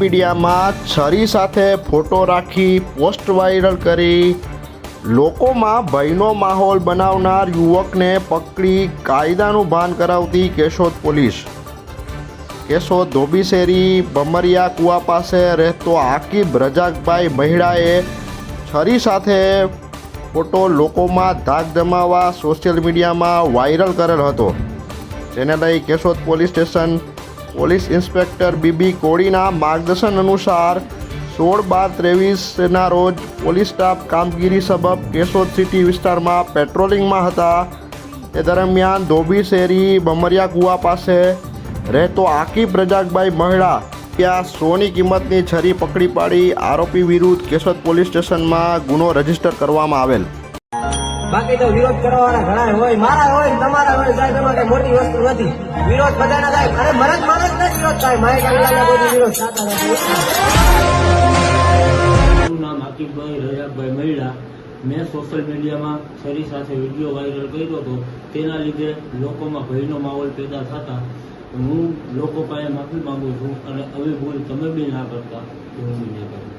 મીડિયામાં છરી સાથે ફોટો રાખી પોસ્ટ વાયરલ કરી. લોકોમાં ભયનો માહોલ બનાવનાર યુવકને પકડી કાયદાનું ભાન કરાવતી કેશોદ પોલીસ. કેશોદ ધોબીશેરી બમરિયા કુવા પાસે રહેતો આકીબ રજાકભાઈ મહિડાએ છરી સાથે ફોટો લોકોમાં ધાક જમાવવા સોશિયલ મીડિયામાં વાયરલ કરેલ હતો. જેને લઈ Keshod police station police inspector B કોડીના માર્ગદર્શન અનુસાર સોળ બાર ત્રેવીસના રોજ પોલીસ સ્ટાફ કામગીરી સબબ કેશોદ સિટી વિસ્તારમાં પેટ્રોલિંગમાં હતા. એ દરમિયાન ધોબી શેરી બમરિયા કુવા પાસે રહેતો આકીબ રજાકભાઈ મહિડા ત્યાં સોની કિંમતની છરી પકડી પાડી આરોપી વિરુદ્ધ કેશોદ પોલીસ સ્ટેશનમાં ગુનો રજિસ્ટર કરવામાં આવેલ. બાકી તો વિરોધ કરવાના ઘણા હોય, મારા હોય તમારા હોય. એમાં કઈ મોટી વસ્તુ નથી. વિરોધ બધાના થાય. અરે મરજ મરજ ને વિરોધ થાય. કાંગલાના કોઈ વિરોધ મેં સોશિયલ મીડિયામાં છરી સાથે વીડિયો વાયરલ કર્યો હતો. તેના લીધે લોકોમાં ભયનો માહોલ પેદા થતા. હું લોકો પાસે માફી માંગુ છું અને આવી ભૂલ તમે બી ના કરતા. હું બી ના કરું